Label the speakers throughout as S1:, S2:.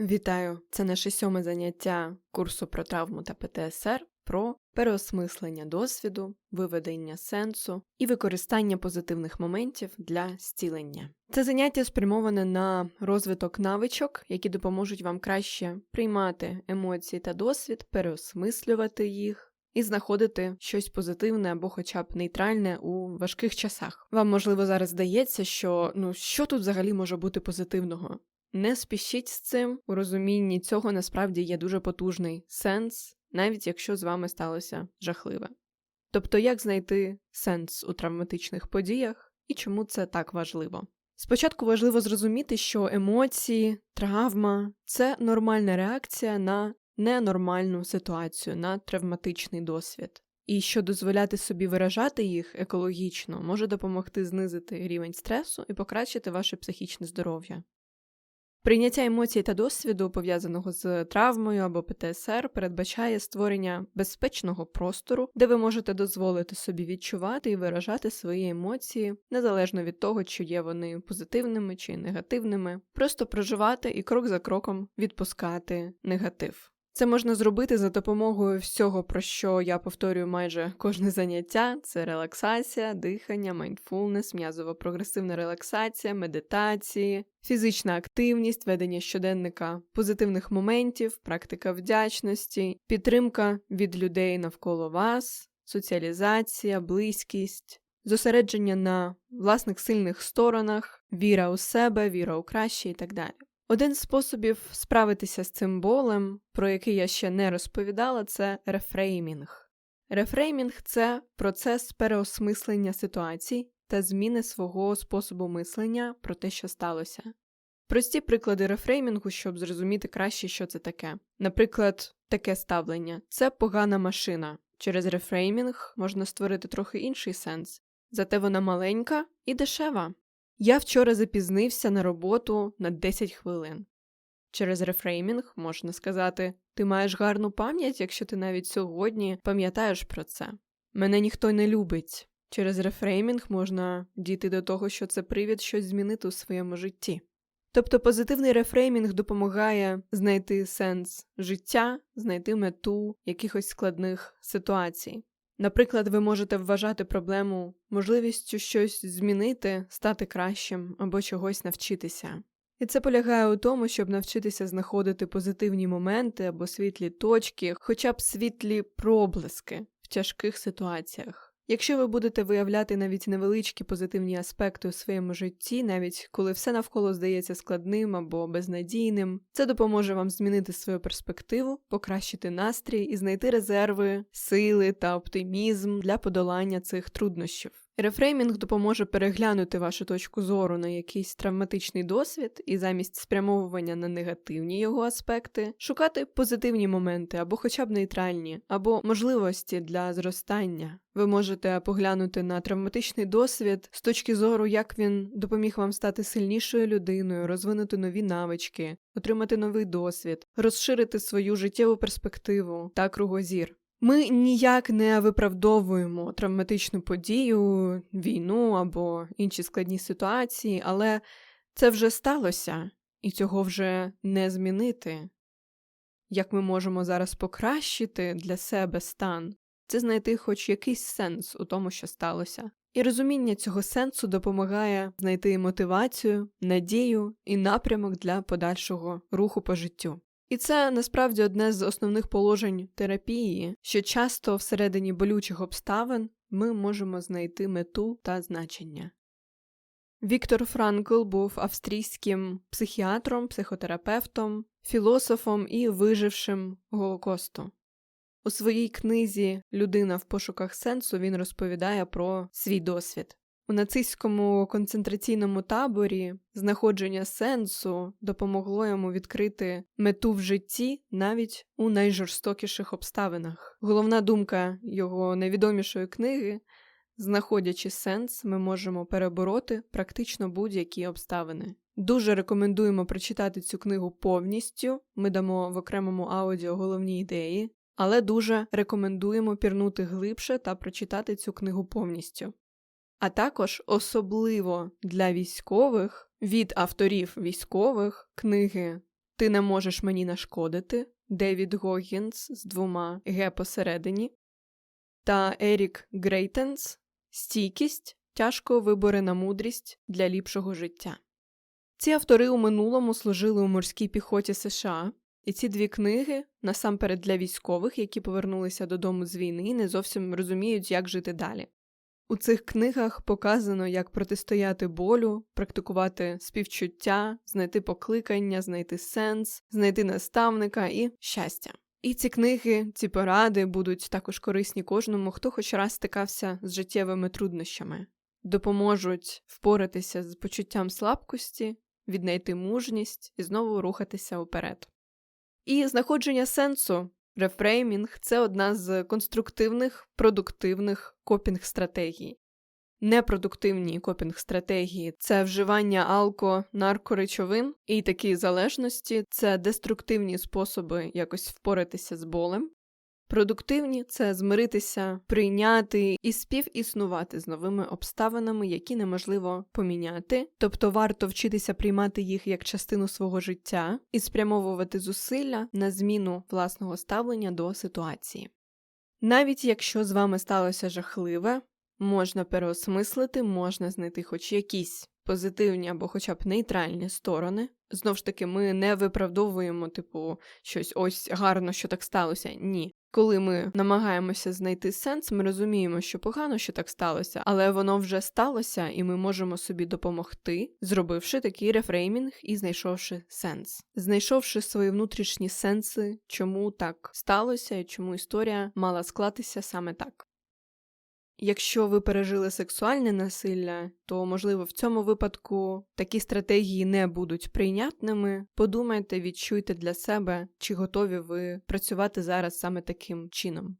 S1: Вітаю! Це наше сьоме заняття курсу про травму та ПТСР про переосмислення досвіду, виведення сенсу і використання позитивних моментів для зцілення. Це заняття спрямоване на розвиток навичок, які допоможуть вам краще приймати емоції та досвід, переосмислювати їх. І знаходити щось позитивне або хоча б нейтральне у важких часах. Вам, можливо, зараз здається, що ну що тут взагалі може бути позитивного? Не спішіть з цим, у розумінні цього насправді є дуже потужний сенс, навіть якщо з вами сталося жахливе. Тобто, як знайти сенс у травматичних подіях і чому це так важливо? Спочатку важливо зрозуміти, що емоції, травма це нормальна реакція на ненормальну ситуацію, на травматичний досвід. І що дозволяти собі виражати їх екологічно може допомогти знизити рівень стресу і покращити ваше психічне здоров'я. Прийняття емоцій та досвіду, пов'язаного з травмою або ПТСР, передбачає створення безпечного простору, де ви можете дозволити собі відчувати і виражати свої емоції, незалежно від того, чи є вони позитивними чи негативними, просто проживати і крок за кроком відпускати негатив. Це можна зробити за допомогою всього, про що я повторюю майже кожне заняття: це релаксація, дихання, майндфулнес, м'язово прогресивна релаксація, медитації, фізична активність, ведення щоденника позитивних моментів, практика вдячності, підтримка від людей навколо вас, соціалізація, близькість, зосередження на власних сильних сторонах, віра у себе, віра у краще і так далі. Один з способів справитися з цим болем, про який я ще не розповідала, це рефреймінг. Рефреймінг це процес переосмислення ситуацій та зміни свого способу мислення про те, що сталося. Прості приклади рефреймінгу, щоб зрозуміти краще, що це таке. Наприклад, таке ставлення це погана машина. Через рефреймінг можна створити трохи інший сенс, зате вона маленька і дешева. Я вчора запізнився на роботу на 10 хвилин. Через рефреймінг можна сказати, ти маєш гарну пам'ять, якщо ти навіть сьогодні пам'ятаєш про це. Мене ніхто не любить. Через рефреймінг можна дійти до того, що це привід щось змінити у своєму житті. Тобто позитивний рефреймінг допомагає знайти сенс життя, знайти мету якихось складних ситуацій. Наприклад, ви можете вважати проблему можливістю щось змінити, стати кращим або чогось навчитися. І це полягає у тому, щоб навчитися знаходити позитивні моменти або світлі точки, хоча б світлі проблиски в тяжких ситуаціях. Якщо ви будете виявляти навіть невеличкі позитивні аспекти у своєму житті, навіть коли все навколо здається складним або безнадійним, це допоможе вам змінити свою перспективу, покращити настрій і знайти резерви, сили та оптимізм для подолання цих труднощів. Рефреймінг допоможе переглянути вашу точку зору на якийсь травматичний досвід і замість спрямовування на негативні його аспекти, шукати позитивні моменти або хоча б нейтральні, або можливості для зростання. Ви можете поглянути на травматичний досвід з точки зору, як він допоміг вам стати сильнішою людиною, розвинути нові навички, отримати новий досвід, розширити свою життєву перспективу та кругозір. Ми ніяк не виправдовуємо травматичну подію, війну або інші складні ситуації, але це вже сталося, і цього вже не змінити. Як ми можемо зараз покращити для себе стан, це знайти хоч якийсь сенс у тому, що сталося. І розуміння цього сенсу допомагає знайти мотивацію, надію і напрямок для подальшого руху по життю. І це насправді одне з основних положень терапії, що часто всередині болючих обставин ми можемо знайти мету та значення. Віктор Франкл був австрійським психіатром, психотерапевтом, філософом і вижившим Голокосту. У своїй книзі Людина в пошуках сенсу він розповідає про свій досвід. У нацистському концентраційному таборі знаходження сенсу допомогло йому відкрити мету в житті навіть у найжорстокіших обставинах. Головна думка його найвідомішої книги знаходячи сенс, ми можемо перебороти практично будь-які обставини. Дуже рекомендуємо прочитати цю книгу повністю. Ми дамо в окремому аудіо головні ідеї, але дуже рекомендуємо пірнути глибше та прочитати цю книгу повністю а також особливо для військових від авторів військових книги Ти не можеш мені нашкодити Девід Гогінс з двома Г посередині та Ерік Грейтенс Стійкість, тяжко виборена мудрість для ліпшого життя. Ці автори у минулому служили у морській піхоті США, і ці дві книги, насамперед для військових, які повернулися додому з війни, і не зовсім розуміють, як жити далі. У цих книгах показано, як протистояти болю, практикувати співчуття, знайти покликання, знайти сенс, знайти наставника і щастя. І ці книги, ці поради будуть також корисні кожному, хто хоч раз стикався з життєвими труднощами, допоможуть впоратися з почуттям слабкості, віднайти мужність і знову рухатися уперед. І знаходження сенсу, рефреймінг це одна з конструктивних, продуктивних копінг стратегій. Непродуктивні копінг стратегії це вживання алко, наркоречовин і такі залежності це деструктивні способи якось впоратися з болем. Продуктивні це змиритися, прийняти і співіснувати з новими обставинами, які неможливо поміняти, тобто варто вчитися приймати їх як частину свого життя і спрямовувати зусилля на зміну власного ставлення до ситуації. Навіть якщо з вами сталося жахливе, можна переосмислити, можна знайти хоч якісь позитивні або хоча б нейтральні сторони. Знову ж таки, ми не виправдовуємо, типу, щось ось гарно, що так сталося. Ні. Коли ми намагаємося знайти сенс, ми розуміємо, що погано, що так сталося, але воно вже сталося, і ми можемо собі допомогти, зробивши такий рефреймінг і знайшовши сенс, знайшовши свої внутрішні сенси, чому так сталося і чому історія мала склатися саме так. Якщо ви пережили сексуальне насилля, то можливо в цьому випадку такі стратегії не будуть прийнятними. Подумайте, відчуйте для себе, чи готові ви працювати зараз саме таким чином.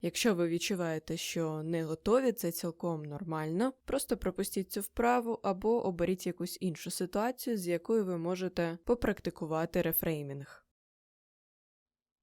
S1: Якщо ви відчуваєте, що не готові, це цілком нормально, просто пропустіть цю вправу або оберіть якусь іншу ситуацію, з якою ви можете попрактикувати рефреймінг.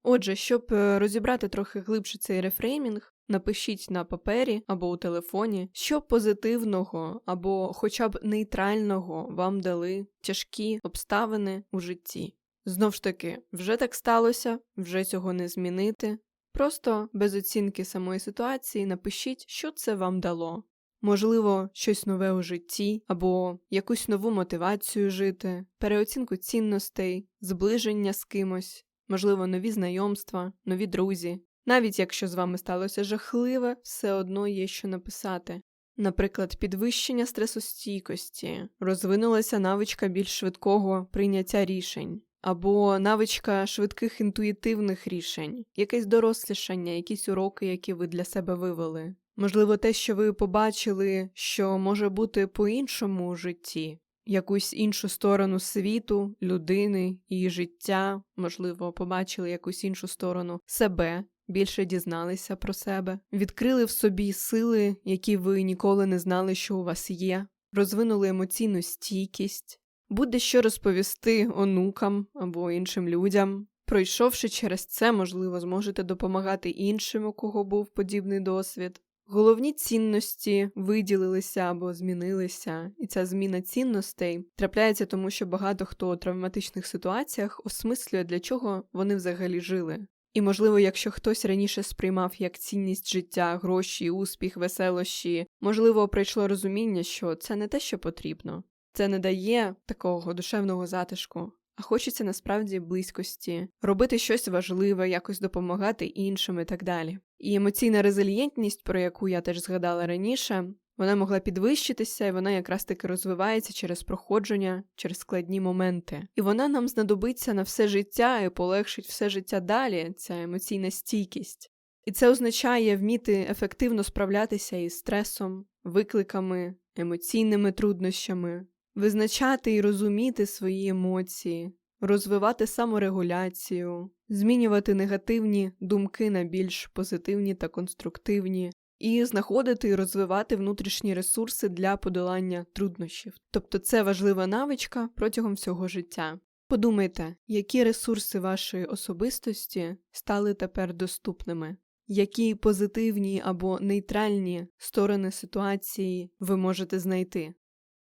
S1: Отже, щоб е, розібрати трохи глибше цей рефреймінг, Напишіть на папері або у телефоні, що позитивного або хоча б нейтрального вам дали тяжкі обставини у житті. Знов ж таки, вже так сталося, вже цього не змінити. Просто без оцінки самої ситуації напишіть, що це вам дало. Можливо, щось нове у житті, або якусь нову мотивацію жити, переоцінку цінностей, зближення з кимось, можливо, нові знайомства, нові друзі. Навіть якщо з вами сталося жахливе, все одно є що написати. Наприклад, підвищення стресостійкості, розвинулася навичка більш швидкого прийняття рішень, або навичка швидких інтуїтивних рішень, якесь дорослішання, якісь уроки, які ви для себе вивели. Можливо, те, що ви побачили, що може бути по-іншому у житті, якусь іншу сторону світу, людини, її життя, можливо, побачили якусь іншу сторону себе, більше дізналися про себе, відкрили в собі сили, які ви ніколи не знали, що у вас є, розвинули емоційну стійкість, буде що розповісти онукам або іншим людям. Пройшовши через це, можливо, зможете допомагати іншим, у кого був подібний досвід. Головні цінності виділилися або змінилися, і ця зміна цінностей трапляється тому, що багато хто у травматичних ситуаціях осмислює, для чого вони взагалі жили. І, можливо, якщо хтось раніше сприймав як цінність життя, гроші, успіх, веселощі, можливо, прийшло розуміння, що це не те, що потрібно, це не дає такого душевного затишку, а хочеться насправді близькості, робити щось важливе, якось допомагати іншим і так далі. І емоційна резильєнтність, про яку я теж згадала раніше, вона могла підвищитися, і вона якраз таки розвивається через проходження, через складні моменти. І вона нам знадобиться на все життя і полегшить все життя далі, ця емоційна стійкість. І це означає вміти ефективно справлятися із стресом, викликами, емоційними труднощами, визначати і розуміти свої емоції, розвивати саморегуляцію, змінювати негативні думки на більш позитивні та конструктивні, і знаходити і розвивати внутрішні ресурси для подолання труднощів. Тобто це важлива навичка протягом всього життя. Подумайте, які ресурси вашої особистості стали тепер доступними, які позитивні або нейтральні сторони ситуації ви можете знайти.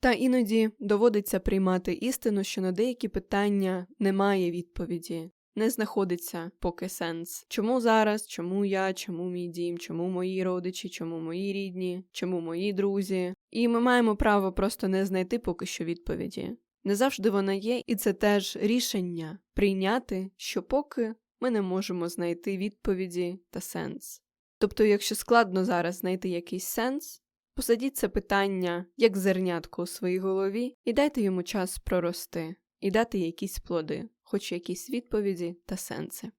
S1: Та іноді доводиться приймати істину, що на деякі питання немає відповіді, не знаходиться поки сенс. Чому зараз, чому я, чому мій дім, чому мої родичі, чому мої рідні, чому мої друзі. І ми маємо право просто не знайти поки що відповіді. Не завжди вона є, і це теж рішення прийняти, що поки ми не можемо знайти відповіді та сенс. Тобто, якщо складно зараз знайти якийсь сенс, посадіть це питання як зернятко у своїй голові і дайте йому час прорости, і дати якісь плоди, хоч якісь відповіді та сенси.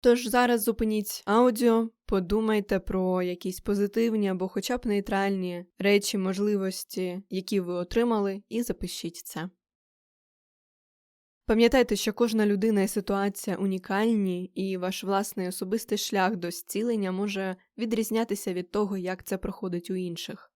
S1: Тож зараз зупиніть аудіо, подумайте про якісь позитивні або хоча б нейтральні речі, можливості, які ви отримали, і запишіть це. Пам'ятайте, що кожна людина і ситуація унікальні, і ваш власний особистий шлях до зцілення може відрізнятися від того, як це проходить у інших.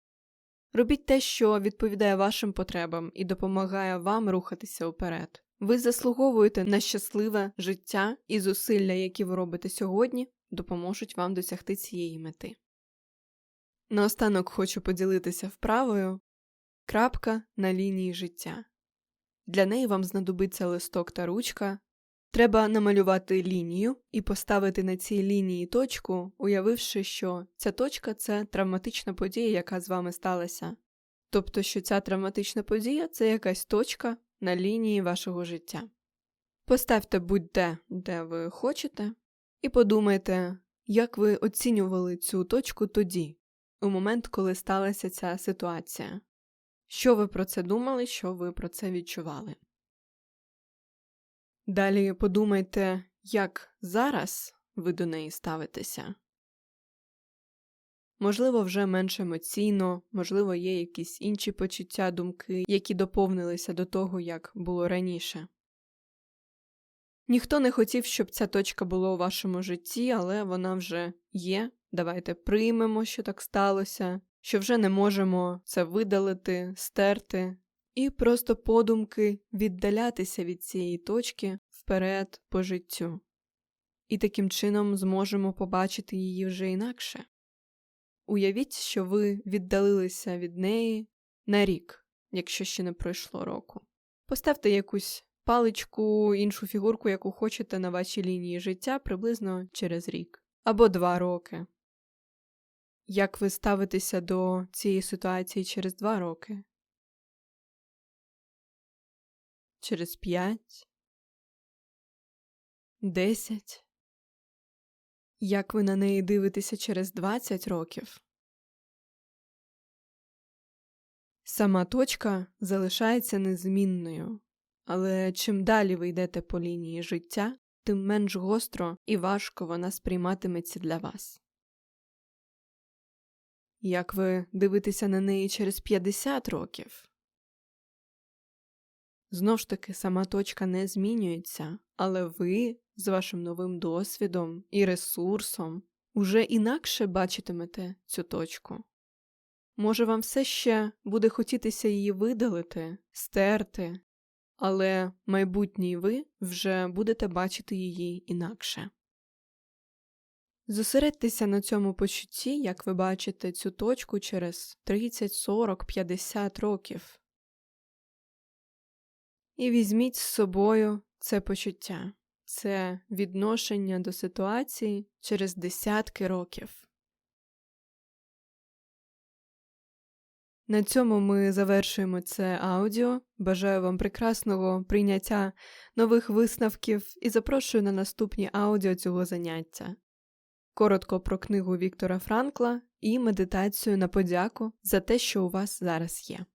S1: Робіть те, що відповідає вашим потребам і допомагає вам рухатися вперед. Ви заслуговуєте на щасливе життя і зусилля, які ви робите сьогодні, допоможуть вам досягти цієї мети. Наостанок хочу поділитися вправою крапка на лінії життя. Для неї вам знадобиться листок та ручка. Треба намалювати лінію і поставити на цій лінії точку, уявивши, що ця точка це травматична подія, яка з вами сталася. Тобто, що ця травматична подія це якась точка на лінії вашого життя. Поставте будь-де, де ви хочете, і подумайте, як ви оцінювали цю точку тоді, у момент, коли сталася ця ситуація. Що ви про це думали, що ви про це відчували? Далі подумайте, як зараз ви до неї ставитеся. Можливо, вже менш емоційно, можливо, є якісь інші почуття, думки, які доповнилися до того, як було раніше. Ніхто не хотів, щоб ця точка була у вашому житті, але вона вже є. Давайте приймемо, що так сталося, що вже не можемо це видалити, стерти, і просто подумки віддалятися від цієї точки вперед по життю. І таким чином зможемо побачити її вже інакше. Уявіть, що ви віддалилися від неї на рік, якщо ще не пройшло року. Поставте якусь паличку, іншу фігурку, яку хочете на вашій лінії життя приблизно через рік або два роки. Як ви ставитеся до цієї ситуації через два роки? Через п'ять? Десять? Як ви на неї дивитеся через 20 років? Сама точка залишається незмінною, але чим далі ви йдете по лінії життя, тим менш гостро і важко вона сприйматиметься для вас. Як ви дивитеся на неї через 50 років? Знов ж таки, сама точка не змінюється, але ви з вашим новим досвідом і ресурсом уже інакше бачитимете цю точку. Може, вам все ще буде хотітися її видалити, стерти, але майбутній ви вже будете бачити її інакше. Зосередьтеся на цьому почутті, як ви бачите цю точку через 30, 40, 50 років. І візьміть з собою це почуття, це відношення до ситуації через десятки років. На цьому ми завершуємо це аудіо. Бажаю вам прекрасного прийняття нових висновків і запрошую на наступні аудіо цього заняття. Коротко про книгу Віктора Франкла і медитацію на подяку за те, що у вас зараз є.